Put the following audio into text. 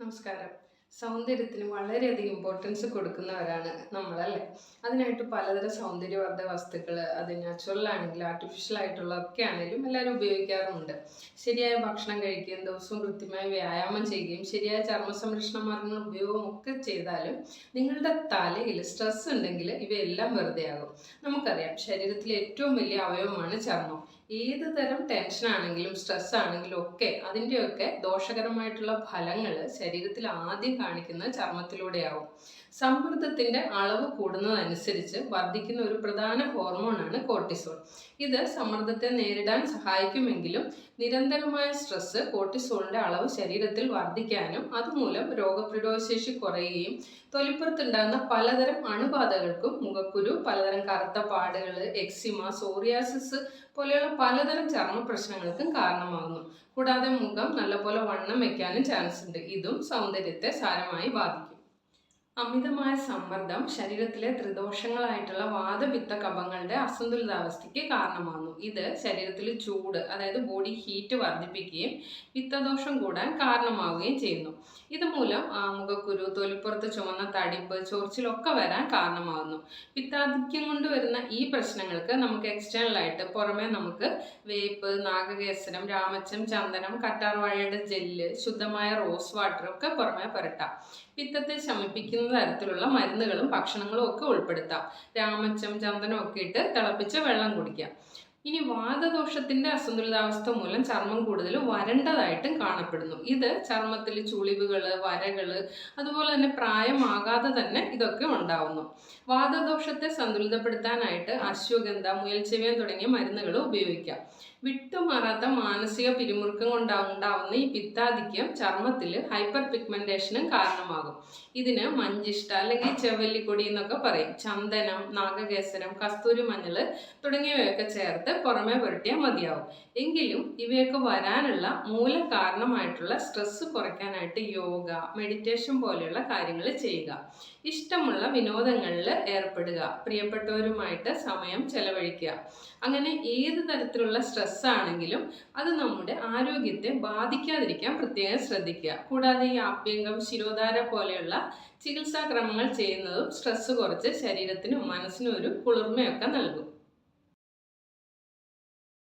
നമസ്കാരം സൗന്ദര്യത്തിന് വളരെയധികം ഇമ്പോർട്ടൻസ് കൊടുക്കുന്നവരാണ് നമ്മളല്ലേ? അതിനായിട്ട് പലതരം സൗന്ദര്യവർദ്ധ വസ്തുക്കൾ അത് നാച്ചുറൽ ആണെങ്കിലും ആർട്ടിഫിഷ്യൽ ആയിട്ടുള്ള ഒക്കെ ആണെങ്കിലും എല്ലാവരും ഉപയോഗിക്കാറുണ്ട് ശരിയായ ഭക്ഷണം കഴിക്കുകയും ദിവസവും കൃത്യമായി വ്യായാമം ചെയ്യുകയും ശരിയായ ചർമ്മ സംരക്ഷണ മാർഗങ്ങൾ ഉപയോഗം ഒക്കെ ചെയ്താലും നിങ്ങളുടെ തലയിൽ സ്ട്രെസ് ഉണ്ടെങ്കിൽ ഇവയെല്ലാം വെറുതെ ആകും നമുക്കറിയാം ശരീരത്തിലെ ഏറ്റവും വലിയ അവയവമാണ് ചർമ്മം. ഏത് തരം ടെൻഷൻ ആണെങ്കിലും സ്ട്രെസ് ആണെങ്കിലും ഒക്കെ അതിന്റെയൊക്കെ ദോഷകരമായിട്ടുള്ള ഫലങ്ങൾ ശരീരത്തിൽ ആദ്യം കാണിക്കുന്ന ചർമ്മത്തിലൂടെയാവും. സമ്മർദ്ദത്തിന്റെ അളവ് കൂടുന്നതനുസരിച്ച് വർദ്ധിക്കുന്ന ഒരു പ്രധാന ഹോർമോൺ ആണ് കോർട്ടിസോൾ ഇത് സമ്മർദ്ദത്തെ നേരിടാൻ സഹായിക്കുമെങ്കിലും നിരന്തരമായ സ്ട്രെസ് കോർട്ടിസോളിന്റെ അളവ് ശരീരത്തിൽ വർദ്ധിക്കാനും അതുമൂലം രോഗപ്രതിരോധശേഷി കുറയുകയും തൊലിപ്പുറത്തുണ്ടാകുന്ന പലതരം അണുബാധകൾക്കും മുഖക്കുരു പലതരം കറുത്ത പാടുകൾ എക്സിമ സോറിയാസിസ് പോലെയുള്ള പലതരം ചർമ്മ പ്രശ്നങ്ങൾക്കും കാരണമാകുന്നു. കൂടാതെ മുഖം നല്ലപോലെ വണ്ണം വെക്കാനും ചാൻസ് ഉണ്ട് ഇതും സൗന്ദര്യത്തെ സാരമായി ബാധിക്കും. അമിതമായ സമ്മർദ്ദം ശരീരത്തിലെ ത്രിദോഷങ്ങളായിട്ടുള്ള വാദപിത്ത കഫങ്ങളുടെ അസന്തുലിതാവസ്ഥയ്ക്ക് കാരണമാകുന്നു. ഇത് ശരീരത്തിൽ ചൂട് അതായത് ബോഡി ഹീറ്റ് വർദ്ധിപ്പിക്കുകയും പിത്തദോഷം കൂടാൻ കാരണമാവുകയും ചെയ്യുന്നു. ഇതുമൂലം മുഖക്കുരു തൊലിപ്പുറത്ത് ചുമന്ന തടിപ്പ് ചൊറിച്ചിലൊക്കെ വരാൻ കാരണമാകുന്നു. പിത്താധിക്യം കൊണ്ട് വരുന്ന ഈ പ്രശ്നങ്ങൾക്ക് നമുക്ക് എക്സ്റ്റേണൽ ആയിട്ട് പുറമെ നമുക്ക് വേപ്പ് നാഗകേസരം രാമച്ചം ചന്ദനം കറ്റാർവാഴയുടെ ജെല്ല് ശുദ്ധമായ റോസ് വാട്ടർ ഒക്കെ പുറമെ പുരട്ടാം. പിത്തത്തെ ശമിപ്പിക്കുന്ന തരത്തിലുള്ള മരുന്നുകളും ഭക്ഷണങ്ങളും ഒക്കെ ഉൾപ്പെടുത്താം. രാമച്ചം ചന്ദനം ഒക്കെ ഇട്ട് തിളപ്പിച്ച വെള്ളം കുടിക്കാം. ഇനി വാതദോഷത്തിന്റെ അസന്തുലിതാവസ്ഥ മൂലം ചർമ്മം കൂടുതൽ വരണ്ടതായിട്ടും കാണപ്പെടുന്നു. ഇത് ചർമ്മത്തിൽ ചുളിവുകൾ വരകൾ അതുപോലെ തന്നെ പ്രായമാകാതെ തന്നെ ഇതൊക്കെ ഉണ്ടാവുന്നു. വാതദോഷത്തെ സന്തുലിതപ്പെടുത്താനായിട്ട് അശ്വഗന്ധ മുയൽച്ചെവിയൻ തുടങ്ങിയ മരുന്നുകൾ ഉപയോഗിക്കാം. വിട്ടുമാറാത്ത മാനസിക പിരിമുറുക്കം കൊണ്ടുണ്ടാവുന്ന ഈ പിത്താധിക്യം ചർമ്മത്തിൽ ഹൈപ്പർ പിഗ്മെന്റേഷനും കാരണമാകും. ഇതിന് മഞ്ചിഷ്ട അല്ലെങ്കിൽ ചെവല്ലിക്കൊടി എന്നൊക്കെ പറയും. ചന്ദനം നാഗകേസരം കസ്തൂരി മഞ്ഞൾ തുടങ്ങിയവയൊക്കെ ചേർത്ത് പുറമെ പുരട്ടിയാൽ മതിയാവും. എങ്കിലും ഇവയൊക്കെ വരാനുള്ള മൂല കാരണമായിട്ടുള്ള സ്ട്രെസ് കുറയ്ക്കാനായിട്ട് യോഗ മെഡിറ്റേഷൻ പോലെയുള്ള കാര്യങ്ങൾ ചെയ്യുക. ഇഷ്ടമുള്ള വിനോദങ്ങളിൽ ഏർപ്പെടുക. പ്രിയപ്പെട്ടവരുമായിട്ട് സമയം ചെലവഴിക്കുക. അങ്ങനെ ഏത് തരത്തിലുള്ള സ്ട്രെസ് ആണെങ്കിലും അത് നമ്മുടെ ആരോഗ്യത്തെ ബാധിക്കാതിരിക്കാൻ പ്രത്യേകം ശ്രദ്ധിക്കുക. കൂടാതെ ഈ ആപ്യംഗം ശിരോധാര പോലെയുള്ള ചികിത്സാക്രമങ്ങൾ ചെയ്യുന്നതും സ്ട്രെസ് കുറച്ച് ശരീരത്തിനും മനസ്സിനും ഒരു കുളിർമയൊക്കെ നൽകും.